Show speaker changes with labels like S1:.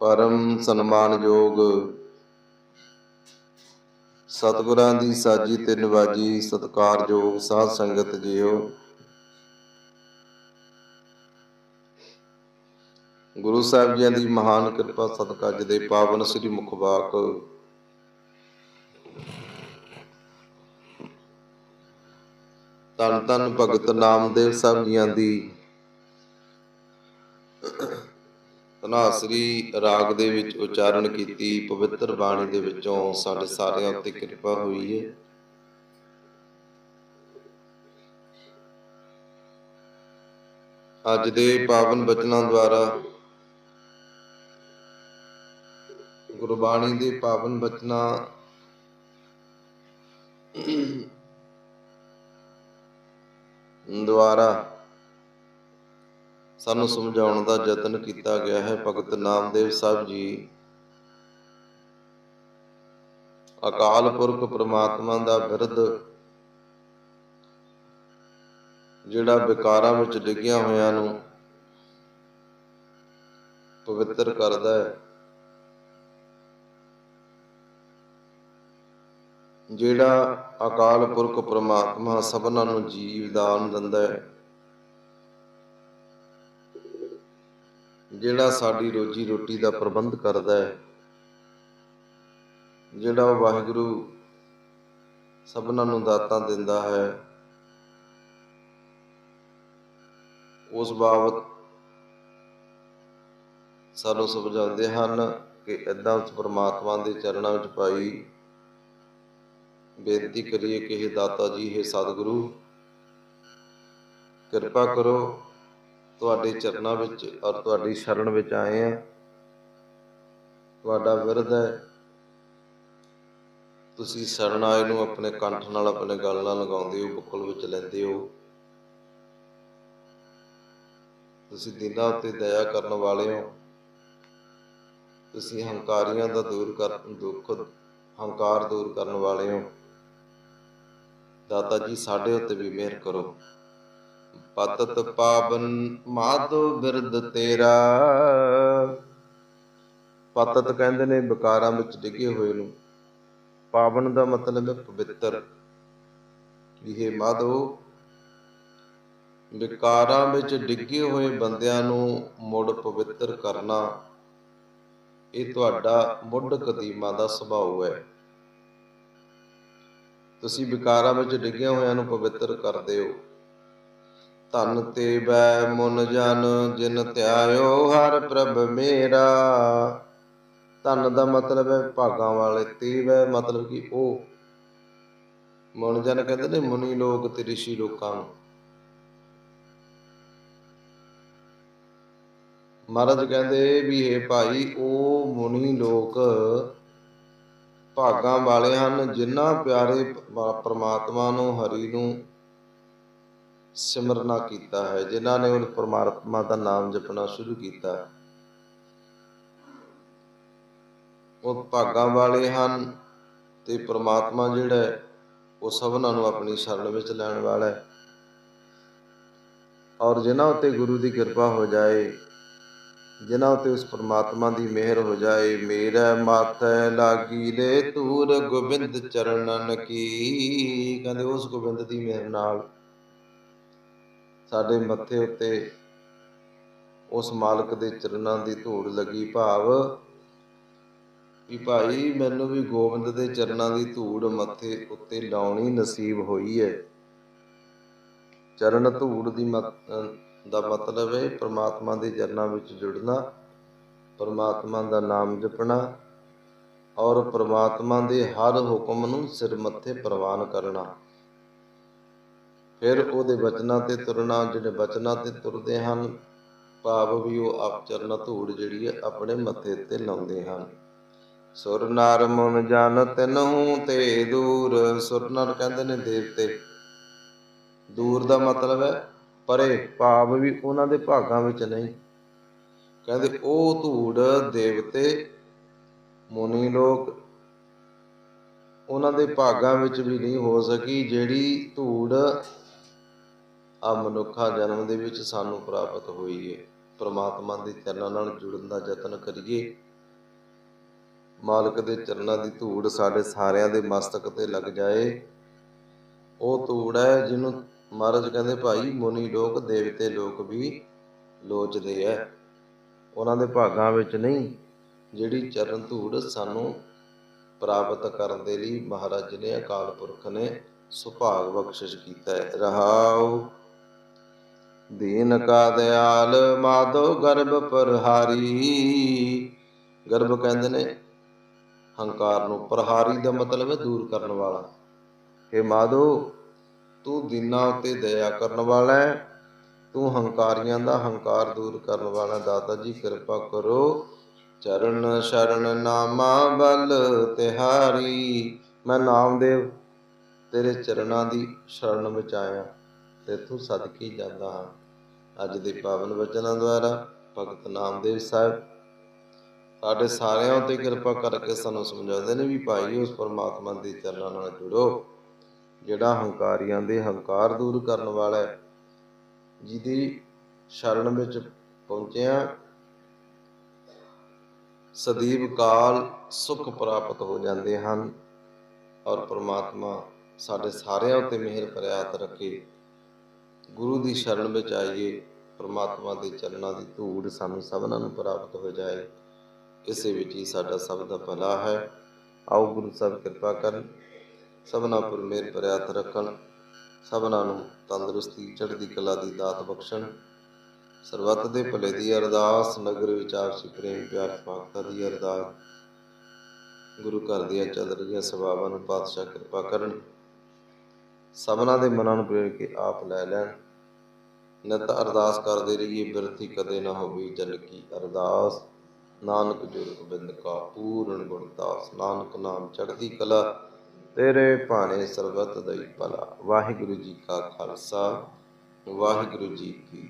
S1: ਪਰਮ ਸਨਮਾਨਯੋਗ ਸਤਿਗੁਰਾਂ ਦੀ ਸਾਜੀ ਤੇ ਨਿਵਾਜੀ ਸਤਿਕਾਰਯੋਗ ਸਾਧ ਸੰਗਤ ਜੀਓ। ਗੁਰੂ ਸਾਹਿਬ ਜੀ ਦੀ ਮਹਾਨ ਕਿਰਪਾ ਸਦਕਾ ਅੱਜ ਪਾਵਨ ਸ੍ਰੀ ਮੁਖਵਾਕ। ਧੰਨ ਧੰਨ ਭਗਤ ਨਾਮਦੇਵ ਸਾਹਿਬ ਜੀਆਂ ਦੀ ਧਨਾਸਰੀ ਰਾਗ ਦੇ ਵਿੱਚ ਉਚਾਰਨ ਕੀਤੀ, ਪਵਿੱਤਰ ਬਾਣੀ ਦੇ ਵਿੱਚੋਂ ਸਾਡੇ ਸਾਰਿਆਂ ਉੱਤੇ ਕਿਰਪਾ ਹੋਈ ਹੈ। ਅੱਜ ਦੇ ਪਾਵਨ ਬਚਨਾਂ ਦੁਆਰਾ ਗੁਰਬਾਣੀ ਦੇ ਪਾਵਨ ਬਚਨਾਂ ਦੁਆਰਾ ਸਾਨੂੰ ਸਮਝਾਉਣ ਦਾ ਯਤਨ ਕੀਤਾ ਗਿਆ ਹੈ। ਭਗਤ ਨਾਮਦੇਵ ਸਾਹਿਬ ਜੀ, ਅਕਾਲ ਪੁਰਖ ਪ੍ਰਮਾਤਮਾ ਦਾ ਬਿਰਧ, ਜਿਹੜਾ ਵਿਕਾਰਾਂ ਵਿੱਚ ਡਿੱਗਿਆ ਹੋਇਆਂ ਨੂੰ ਪਵਿੱਤਰ ਕਰਦਾ ਹੈ। ਜਿਹੜਾ ਅਕਾਲ ਪੁਰਖ ਪ੍ਰਮਾਤਮਾ ਸਭਨਾਂ ਨੂੰ ਜੀਵ ਦਾਨ ਦਿੰਦਾ ਹੈ। ਜਿਹੜਾ ਸਾਡੀ ਰੋਜੀ ਰੋਟੀ ਦਾ ਪ੍ਰਬੰਧ ਕਰਦਾ ਹੈ, ਜਿਹੜਾ ਉਹ ਵਾਹਿਗੁਰੂ ਸਭਨਾਂ ਨੂੰ ਦਾਤਾਂ ਦਿੰਦਾ ਹੈ, ਉਸ ਬਾਬਤ ਸਾਨੂੰ ਸਮਝਾਉਂਦੇ ਹਨ ਕਿ ਇਦਾਂ ਉਸ ਪ੍ਰਮਾਤਮਾ ਦੇ ਚਰਨਾਂ ਵਿੱਚ ਪਾਈ ਬੇਨਤੀ ਕਰੀਏ ਕਿ ਇਹ ਦਾਤਾ ਜੀ, ਹੈ ਸਤਿਗੁਰੂ, ਕਿਰਪਾ ਕਰੋ ਤੁਹਾਡੇ ਚਰਨਾਂ ਵਿੱਚ ਔਰ ਤੁਹਾਡੀ ਸ਼ਰਨ ਵਿੱਚ ਆਏ ਆ ਤੁਹਾਡਾ ਵਿਰਧ ਹੈ। ਤੁਸੀਂ ਸ਼ਰਨ ਆਏ ਨੂੰ ਆਪਣੇ ਕੰਠ ਨਾਲ ਆਪਣੇ ਗਲ ਨਾਲ ਲਗਾਉਂਦੇ ਹੋ ਬੁੱਕਲ ਵਿੱਚ ਲੈਂਦੇ ਹੋ। ਤੁਸੀਂ ਦਿਨਾਂ ਉੱਤੇ ਦਇਆ ਕਰਨ ਵਾਲੇ ਹੋ। ਤੁਸੀਂ ਹੰਕਾਰੀਆਂ ਦਾ ਦੂਰ ਕਰ ਦੁੱਖ ਹੰਕਾਰ ਦੂਰ ਕਰਨ ਵਾਲੇ ਹੋ। ਦਾਤਾ ਜੀ ਸਾਡੇ ਉੱਤੇ ਵੀ ਮਿਹਰ ਕਰੋ। ਪਤਤ ਪਾਵਨ ਮਾਧੋ ਬਿਰਦ ਤੇਰਾ। ਪਤਤ ਕਹਿੰਦੇ ਨੇ ਵਿਕਾਰਾਂ ਵਿੱਚ ਡਿੱਗੇ ਹੋਏ ਨੂੰ। ਪਾਵਨ ਦਾ ਮਤਲਬ ਹੈ ਪਵਿੱਤਰ। ਇਹ ਮਾਧੋ, ਵਿਕਾਰਾਂ ਵਿੱਚ ਡਿੱਗੇ ਹੋਏ ਬੰਦਿਆਂ ਨੂੰ ਮੁੜ ਪਵਿੱਤਰ ਕਰਨਾ, ਇਹ ਤੁਹਾਡਾ ਮੁੱਢ ਕਦੀਮਾ ਦਾ ਸੁਭਾਅ ਹੈ। ਤੁਸੀਂ ਵਿਕਾਰਾਂ ਵਿੱਚ ਡਿੱਗਿਆ ਹੋਇਆਂ ਨੂੰ ਪਵਿੱਤਰ ਕਰਦੇ ਹੋ। ਧਨ ਤੇ ਬੈ ਮਨ ਜਨ, ਜਿਨ ਧਿਆਇਓ ਹਰ ਪ੍ਰਭ ਮੇਰਾ। ਧਨ ਦਾ ਮਤਲਬ ਹੈ ਭਾਗਾਂ ਵਾਲੇ ਤੇ ਬੈ ਮਤਲਬ ਕਿ ਉਹ। ਮਨ ਜਨ ਕਹਿੰਦੇ ਨੇ, ਮੁਨੀ ਲੋਕ ਤੇ ਰਿਸ਼ੀ ਲੋਕਾਂ ਨੂੰ। ਮਹਾਰਾਜ ਕਹਿੰਦੇ ਵੀ ਇਹ ਭਾਈ, ਉਹ ਮੁਨੀ ਲੋਕ ਭਾਗਾਂ ਵਾਲੇ ਹਨ, ਜਿਨ੍ਹਾਂ ਪਿਆਰੇ ਪਰਮਾਤਮਾ ਨੂੰ, ਹਰੀ ਨੂੰ ਸਿਮਰਨਾ ਕੀਤਾ ਹੈ, ਜਿਨ੍ਹਾਂ ਨੇ ਉਹ ਪ੍ਰਮਾਤਮਾ ਦਾ ਨਾਮ ਜਪਣਾ ਸ਼ੁਰੂ ਕੀਤਾ। ਉਹ ਭਾਗਾਂ ਵਾਲੇ ਹਨ ਤੇ ਪ੍ਰਮਾਤਮਾ ਜਿਹੜਾ ਹੈ, ਉਹ ਸਭਨਾਂ ਨੂੰ ਆਪਣੀ ਸ਼ਰਨ ਵਿੱਚ ਲੈਣ ਵਾਲਾ ਹੈ। ਔਰ ਜਿਨ੍ਹਾਂ ਉੱਤੇ ਗੁਰੂ ਦੀ ਕਿਰਪਾ ਹੋ ਜਾਏ, ਜਿਨ੍ਹਾਂ ਉਤੇ ਉਸ ਪ੍ਰਮਾਤਮਾ ਦੀ ਮਿਹਰ ਹੋ ਜਾਏ, ਮੇਰਾ ਮਾਥੈ ਲਾਗੀ ਲੈ ਤੂਰ ਗੋਬਿੰਦ ਚਰਨਨ ਕੀ, ਕਹਿੰਦੇ ਉਸ ਗੋਬਿੰਦ ਦੀ ਮਿਹਰ ਨਾਲ ਸਾਡੇ ਮੱਥੇ ਉੱਤੇ ਉਸ ਮਾਲਕ ਦੇ ਚਰਨਾਂ ਦੀ ਧੂੜ ਲੱਗੀ ਭਾਵ ਵੀ ਭਾਈ, ਮੈਨੂੰ ਵੀ ਗੋਬਿੰਦ ਦੇ ਚਰਨਾਂ ਦੀ ਧੂੜ ਮੱਥੇ ਉੱਤੇ ਲਾਉਣੀ ਨਸੀਬ ਹੋਈ ਹੈ ਚਰਨ ਧੂੜ ਦੀ ਦਾ ਮਤਲਬ ਹੈ ਪ੍ਰਮਾਤਮਾ ਦੇ ਚਰਨਾਂ ਵਿੱਚ ਜੁੜਨਾ, ਪ੍ਰਮਾਤਮਾ ਦਾ ਨਾਮ ਜਪਣਾ ਔਰ ਪ੍ਰਮਾਤਮਾ ਦੇ ਹਰ ਹੁਕਮ ਨੂੰ ਸਿਰ ਮੱਥੇ ਪ੍ਰਵਾਨ ਕਰਨਾ। ਫਿਰ ਉਹਦੇ ਬਚਨਾਂ ਤੇ ਤੁਰਨਾ, ਜਿਹੜੇ ਬਚਨਾਂ ਤੇ ਤੁਰਦੇ ਹਨ, ਭਾਵ ਵੀ ਉਹ ਆਪ ਚਰਨ ਧੂੜ ਜਿਹੜੀ ਹੈ, ਆਪਣੇ ਮੱਥੇ ਤੇ ਲਾਉਂਦੇ ਹਨ। ਸੁਰ ਨਰ ਮਨ ਜਨ ਤਨਹੂ ਤੇ ਦੂਰ, ਸੁਰ ਨਰ ਕਹਿੰਦੇ ਨੇ ਦੇਵਤੇ। ਦੂਰ ਦਾ ਮਤਲਬ ਹੈ ਪਰੇ, ਭਾਵ ਵੀ ਉਹਨਾਂ ਦੇ ਭਾਗਾਂ ਵਿੱਚ ਨਹੀਂ। ਕਹਿੰਦੇ ਉਹ ਧੂੜ ਦੇਵਤੇ, ਮੁਨੀ ਲੋਕ, ਉਹਨਾਂ ਦੇ ਭਾਗਾਂ ਵਿੱਚ ਵੀ ਨਹੀਂ ਹੋ ਸਕੀ, ਜਿਹੜੀ ਧੂੜ ਆ ਮਨੁੱਖਾ ਜਨਮ ਦੇ ਵਿੱਚ ਸਾਨੂੰ ਪ੍ਰਾਪਤ ਹੋਈ ਹੈ ਪ੍ਰਮਾਤਮਾ ਦੇ ਚਰਨਾਂ ਨਾਲ ਜੁੜਨ ਦਾ ਯਤਨ ਕਰੀਏ। ਮਾਲਕ ਦੇ ਚਰਨਾਂ ਦੀ ਧੂੜ ਸਾਡੇ ਸਾਰਿਆਂ ਦੇ ਮਸਤਕ ਤੇ ਲੱਗ ਜਾਏ। ਉਹ ਧੂੜ ਹੈ ਜਿਹਨੂੰ ਮਹਾਰਾਜ ਕਹਿੰਦੇ ਭਾਈ ਮੁਨੀ ਲੋਕ, ਦੇਵਤੇ ਲੋਕ ਵੀ ਲੋਚਦੇ ਐ। ਉਹਨਾਂ ਦੇ ਭਾਗਾਂ ਵਿੱਚ ਨਹੀਂ, ਜਿਹੜੀ ਚਰਨ ਧੂੜ ਸਾਨੂੰ ਪ੍ਰਾਪਤ ਕਰਨ ਦੇ ਲਈ ਮਹਾਰਾਜ ਨੇ, ਅਕਾਲ ਪੁਰਖ ਨੇ ਸੁਭਾਗ ਬਖਸ਼ਿਸ਼ ਕੀਤਾ ਹੈ। ਰਹਾਉ ਦੀਨ ਕਾ ਦਿਆਲ ਮਾਧੋ ਗਰਭ ਪ੍ਰਹਾਰੀ। ਗਰਭ ਕਹਿੰਦੇ ਨੇ, ਹੰਕਾਰ ਨੂੰ ਪ੍ਰਹਾਰੀ ਦਾ ਮਤਲਬ ਹੈ ਦੂਰ ਕਰਨ ਵਾਲਾ। हे ਮਾਧੋ, ਤੂੰ ਦੀਨਾਂ ਉਤੇ ਦਇਆ ਕਰਨ ਵਾਲਾ ਹੈ। ਤੂੰ ਹੰਕਾਰੀਆਂ ਦਾ ਹੰਕਾਰ ਦੂਰ ਕਰਨ ਵਾਲਾ ਦਾਤਾ ਜੀ, ਕਿਰਪਾ ਕਰੋ। ਚਰਨ ਸ਼ਰਨ ਨਾਮਾ ਬਲ ਤਿਹਾਰੀ। ਮੈਂ ਨਾਮਦੇਵ ਤੇਰੇ ਚਰਨਾਂ ਦੀ ਸ਼ਰਨ ਵਿੱਚ ਆਇਆ ਤੇ ਤੂੰ ਸਦਕੀ ਜਾਂਦਾ ਹਾਂ। ਅੱਜ ਦੇ ਪਾਵਨ ਵਚਨਾਂ ਦੁਆਰਾ ਭਗਤ ਨਾਮਦੇਵ ਸਾਹਿਬ, ਸਾਡੇ ਸਾਰਿਆਂ ਉੱਤੇ ਕਿਰਪਾ ਕਰਕੇ ਸਾਨੂੰ ਸਮਝਾਉਂਦੇ ਨੇ ਵੀ ਭਾਈ ਉਸ ਪਰਮਾਤਮਾ ਦੇ ਚਰਨਾਂ ਨਾਲ ਜੁੜੋ, ਜਿਹੜਾ ਹੰਕਾਰੀਆਂ ਦੇ ਹੰਕਾਰ ਦੂਰ ਕਰਨ ਵਾਲਾ ਹੈ, ਜਿਹਦੀ ਸ਼ਰਨ ਵਿੱਚ ਪਹੁੰਚਿਆ, ਸਦੀਵ ਕਾਲ ਸੁਖ ਪ੍ਰਾਪਤ ਹੋ ਜਾਂਦੇ ਹਨ ਔਰ ਪ੍ਰਮਾਤਮਾ ਸਾਡੇ ਸਾਰਿਆਂ ਉੱਤੇ ਮਿਹਰ ਭਰਿਆ ਰੱਖੇ। ਗੁਰੂ ਦੀ ਸ਼ਰਨ ਵਿੱਚ ਆਈਏ, ਪਰਮਾਤਮਾ ਦੇ ਚਰਨਾਂ ਦੀ ਧੂੜ ਸਾਨੂੰ ਸਭਨਾਂ ਨੂੰ ਪ੍ਰਾਪਤ ਹੋ ਜਾਏ। ਇਸੇ ਵਿੱਚ ਹੀ ਸਾਡਾ ਸਭ ਦਾ ਭਲਾ ਹੈ। ਆਓ ਗੁਰੂ ਸਾਹਿਬ ਕਿਰਪਾ ਕਰਨ, ਸਭਨਾ ਪਰ ਮੇਰ ਭਰਿਆ ਰੱਖਣ, ਸਭਨਾਂ ਨੂੰ ਤੰਦਰੁਸਤੀ, ਚੜ੍ਹਦੀ ਕਲਾ ਦੀ ਦਾਤ ਬਖਸ਼ਣ। ਸਰਬੱਤ ਦੇ ਭਲੇ ਦੀ ਅਰਦਾਸ, ਨਗਰ ਵਿੱਚ ਆਪਸੀ ਪ੍ਰੇਮ, ਪਿਆਰ ਸਮਾਗਤਾ ਦੀ ਅਰਦਾਸ। ਗੁਰੂ ਘਰ ਦੀਆਂ ਚੱਲ ਰਹੀਆਂ ਸਭਾਵਾਂ ਨੂੰ ਪਾਤਸ਼ਾਹ ਕਿਰਪਾ ਕਰਨ। ਸਭਨਾਂ ਦੇ ਮਨਾਂ ਨੂੰ ਪ੍ਰੇਰ ਕੇ ਆਪ ਲੈ ਲੈਣ। ਨਿਤ ਅਰਦਾਸ ਕਰਦੇ ਰਹੀਏ, ਬਿਰਥੀ ਕਦੇ ਨਾ ਹੋਵੇ ਜਨ ਕੀ ਅਰਦਾਸ। ਨਾਨਕ ਜੁਰ ਗੋਬਿੰਦ ਕਾ ਪੂਰਨ ਗੁਣਦਾਸ ਨਾਨਕ ਨਾਮ ਚੜ੍ਹਦੀ ਕਲਾ, ਤੇਰੇ ਭਾਣੇ ਸਰਬਤ ਦਈ ਭਲਾ। ਵਾਹਿਗੁਰੂ ਜੀ ਕਾ ਖਾਲਸਾ, ਵਾਹਿਗੁਰੂ ਜੀ ਕੀ